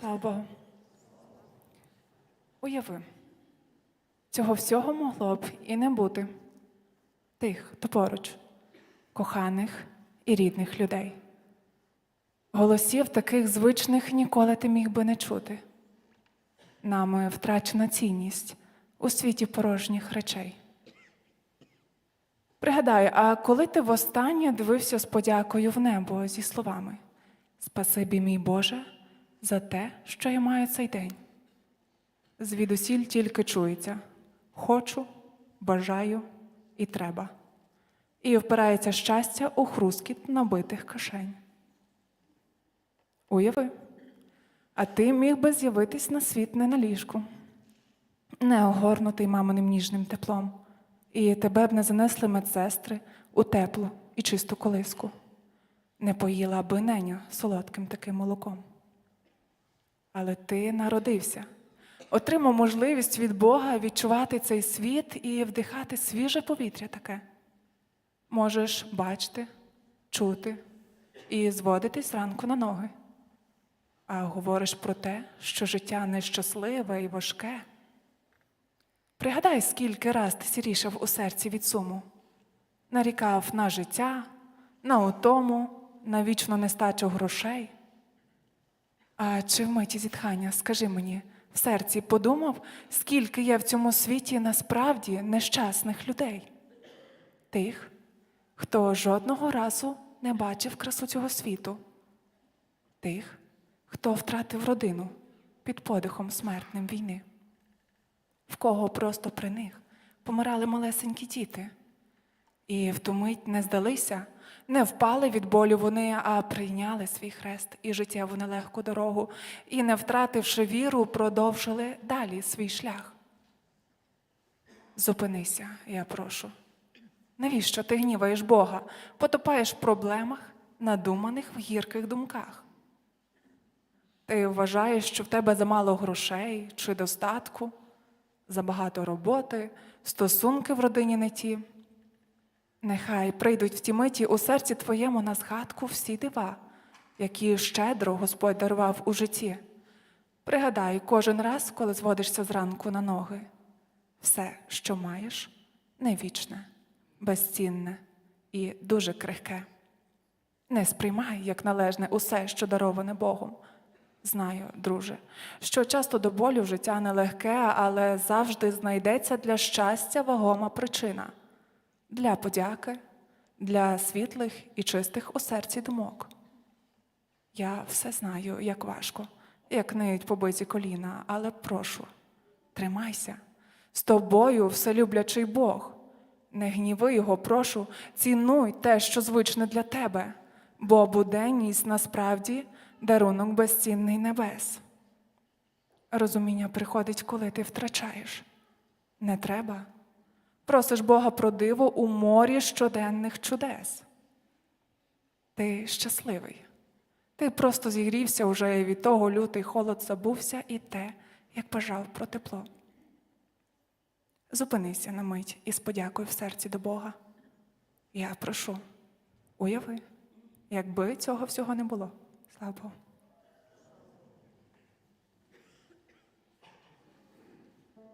Слава Богу. Уяви, цього всього могло б і не бути. Тих, хто поруч, коханих і рідних людей. Голосів таких звичних ніколи ти міг би не чути. Нами втрачена цінність у світі порожніх речей. Пригадай, а коли ти востаннє дивився з подякою в небо зі словами Спасибі, мій Боже, за те, що я маю цей день. Звідусіль тільки чується хочу, бажаю і треба. І впирається щастя у хрускіт набитих кишень. Уяви, а ти міг би з'явитись на світ не на ліжку, не огорнутий маминим ніжним теплом, і тебе б не занесли медсестри у теплу і чисту колиску, не поїла би неня солодким таким молоком. Але ти народився, отримав можливість від Бога відчувати цей світ і вдихати свіже повітря таке. Можеш бачити, чути і зводитись зранку на ноги. А говориш про те, що життя нещасливе і важке. Пригадай, скільки раз ти сірішав у серці від суму, нарікав на життя, на утому, на вічну нестачу грошей. А чи в миті зітхання, скажи мені, в серці подумав, скільки є в цьому світі насправді нещасних людей, тих, хто жодного разу не бачив красу цього світу, тих, хто втратив родину під подихом смертним війни, в кого просто при них помирали малесенькі діти, і в ту мить не здалися, не впали від болю вони, а прийняли свій хрест і життєву нелегку дорогу, і, не втративши віру, продовжили далі свій шлях. Зупинися, я прошу. Навіщо ти гніваєш Бога, потопаєш в проблемах, надуманих в гірких думках? Ти вважаєш, що в тебе замало грошей чи достатку, забагато роботи, стосунки в родині не ті. Нехай прийдуть в ті миті у серці твоєму на згадку всі дива, які щедро Господь дарував у житті. Пригадай кожен раз, коли зводишся зранку на ноги. Все, що маєш, не вічне, безцінне і дуже крихке. Не сприймай як належне усе, що дароване Богом. Знаю, друже, що часто до болю життя нелегке, але завжди знайдеться для щастя вагома причина для подяки, для світлих і чистих у серці думок. Я все знаю, як важко, як ниють побиті коліна, але прошу, тримайся. З тобою вселюблячий Бог. Не гніви його, прошу, цінуй те, що звичне для тебе, бо буденність насправді дарунок безцінний небес. Розуміння приходить, коли ти втрачаєш. Не треба. Просиш Бога про диво у морі щоденних чудес. Ти щасливий. Ти просто зігрівся уже і від того лютий холод забувся і те, як бажав про тепло. Зупинися на мить і з подякою в серці до Бога. Я прошу, уяви, якби цього всього не було. Слава Богу.